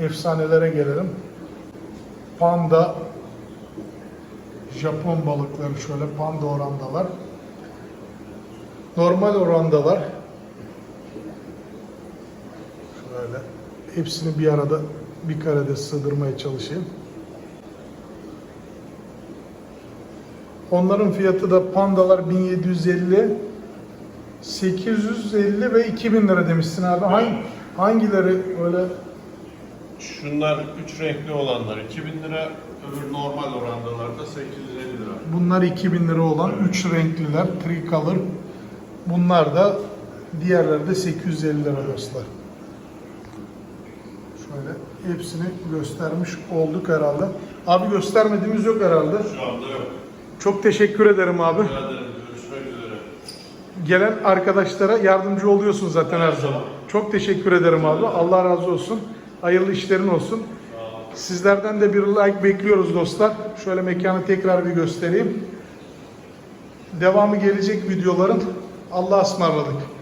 efsanelere gelelim. Panda, Japon balıkları şöyle panda orandalar. Normal orandalar. Şöyle hepsini bir arada bir karede sığdırmaya çalışayım. Onların fiyatı da pandalar 1750, 850 ve 2000 lira demişsin abi. Hangi, hangileri öyle Şunlar üç renkli olanlar 2000 lira, öbür normal orandalarda 850 lira. bunlar 2000 lira olan 3 renkliler, tricolor. Bunlar da diğerleri de 850 lira dostlar. Şöyle hepsini göstermiş olduk herhalde. Abi göstermediğimiz yok herhalde. Şu anda yok. Çok teşekkür ederim abi. Rica ederim. Görüşmek üzere. Gelen arkadaşlara yardımcı oluyorsun zaten her zaman. Çok teşekkür ederim abi. Allah razı olsun. Hayırlı işlerin olsun. Sizlerden de bir like bekliyoruz dostlar. Şöyle mekanı tekrar bir göstereyim. Devamı gelecek videoların. Allah'a ısmarladık.